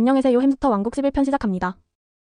안녕하세요 햄스터 왕국 11편 시작합니다.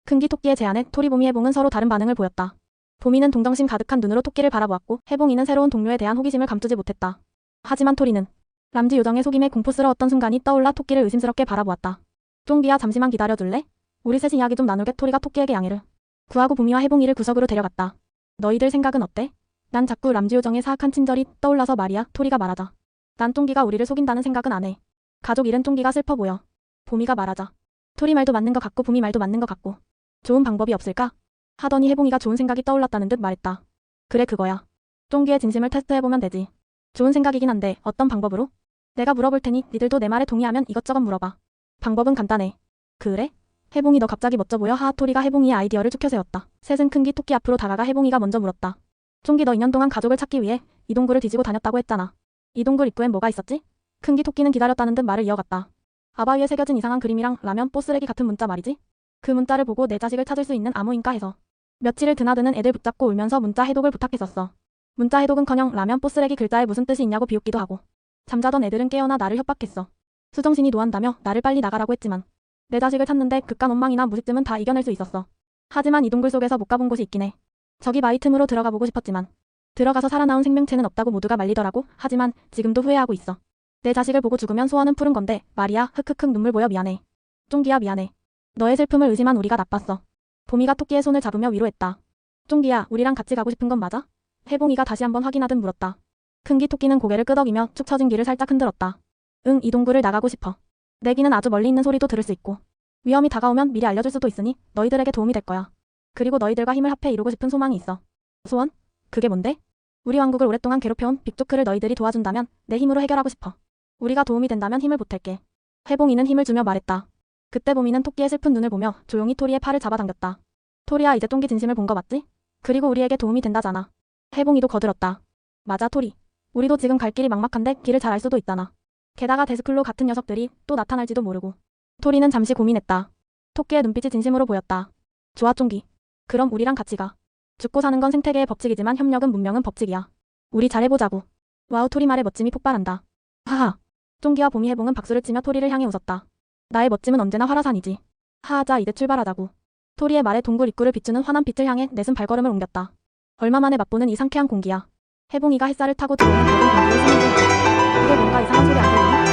큰기 토끼의 제안에 토리보미 해봉은 서로 다른 반응을 보였다. 보미는 동정심 가득한 눈으로 토끼를 바라보았고 해봉이는 새로운 동료에 대한 호기심을 감추지 못했다. 하지만 토리는 람지 요정의 속임에 공포스러웠던 순간이 떠올라 토끼를 의심스럽게 바라보았다. 쫑비야 잠시만 기다려줄래? 우리 셋이 이야기 좀 나누게 토리가 토끼에게 양해를 구하고 보미와 해봉이를 구석으로 데려갔다. 너희들 생각은 어때? 난 자꾸 람지 요정의 사악한 친절이 떠올라서 말이야 토리가 말하자. 난 쫑기가 우리를 속인다는 생각은 안 해. 가족 잃은 쫑기가 슬퍼 보여. 보미가 말하자. 토리 말도 맞는 것 같고 보미 말도 맞는 것 같고. 좋은 방법이 없을까? 하더니 해봉이가 좋은 생각이 떠올랐다는 듯 말했다. 그래 그거야. 쫑기의 진심을 테스트해보면 되지. 좋은 생각이긴 한데 어떤 방법으로? 내가 물어볼 테니 니들도 내 말에 동의하면 이것저것 물어봐. 방법은 간단해. 그래? 해봉이 너 갑자기 멋져 보여 하하 토리가 해봉이의 아이디어를 축혀 세웠다. 셋은 큰 기 토끼 앞으로 다가가 해봉이가 먼저 물었다. 쫑기 너 2년 동안 가족을 찾기 위해 이 동굴을 뒤지고 다녔다고 했잖아. 이 동굴 입구엔 뭐가 있었지? 큰 기 토끼는 기다렸다는 듯 말을 이어갔다. 아바 위에 새겨진 이상한 그림이랑 라면 뽀쓰레기 같은 문자 말이지? 그 문자를 보고 내 자식을 찾을 수 있는 암호인가 해서. 며칠을 드나드는 애들 붙잡고 울면서 문자 해독을 부탁했었어. 문자 해독은커녕 라면 뽀쓰레기 글자에 무슨 뜻이 있냐고 비웃기도 하고. 잠자던 애들은 깨어나 나를 협박했어. 수정신이 노한다며 나를 빨리 나가라고 했지만 내 자식을 찾는데 극간 원망이나 무식쯤은 다 이겨낼 수 있었어. 하지만 이 동굴 속에서 못 가본 곳이 있긴 해. 저기 바위 틈으로 들어가 보고 싶었지만 들어가서 살아나온 생명체는 없다고 모두가 말리더라고. 하지만 지금도 후회하고 있어. 내 자식을 보고 죽으면 소원은 푸른 건데 말이야 흑흑흑 눈물 보여 미안해. 쫑기야 미안해. 너의 슬픔을 의심한 우리가 나빴어. 보미가 토끼의 손을 잡으며 위로했다. 쫑기야 우리랑 같이 가고 싶은 건 맞아? 해봉이가 다시 한번 확인하듯 물었다. 큰기 토끼는 고개를 끄덕이며 축 처진 귀를 살짝 흔들었다. 응 이 동굴을 나가고 싶어. 내 귀는 아주 멀리 있는 소리도 들을 수 있고 위험이 다가오면 미리 알려줄 수도 있으니 너희들에게 도움이 될 거야. 그리고 너희들과 힘을 합해 이루고 싶은 소망이 있어. 소원? 그게 뭔데? 우리 왕국을 오랫동안 괴롭혀온 빅조크를 너희들이 도와준다면 내 힘으로 해결하고 싶어. 우리가 도움이 된다면 힘을 보탤게. 해봉이는 힘을 주며 말했다. 그때 보미는 토끼의 슬픈 눈을 보며 조용히 토리의 팔을 잡아당겼다. 토리야 이제 똥기 진심을 본 거 맞지? 그리고 우리에게 도움이 된다잖아. 해봉이도 거들었다. 맞아 토리. 우리도 지금 갈 길이 막막한데 길을 잘 알 수도 있잖아. 게다가 데스클로 같은 녀석들이 또 나타날지도 모르고. 토리는 잠시 고민했다. 토끼의 눈빛이 진심으로 보였다. 좋아 쫑기. 그럼 우리랑 같이 가. 죽고 사는 건 생태계의 법칙이지만 협력은 문명은 법칙이야. 우리 잘해보자고. 와우 토리 말에 멋짐이 폭발한다. 하하. 쫑기와 봄이 해봉은 박수를 치며 토리를 향해 웃었다. 나의 멋짐은 언제나 화라산이지. 하하자 이제 출발하자고. 토리의 말에 동굴 입구를 비추는 환한 빛을 향해 내슨 발걸음을 옮겼다. 얼마 만에 맛보는 이 상쾌한 공기야. 해봉이가 햇살을 타고 들어오는 밝은 공기를 스며들고 그게 뭔가 이상한 소리 안 들리니?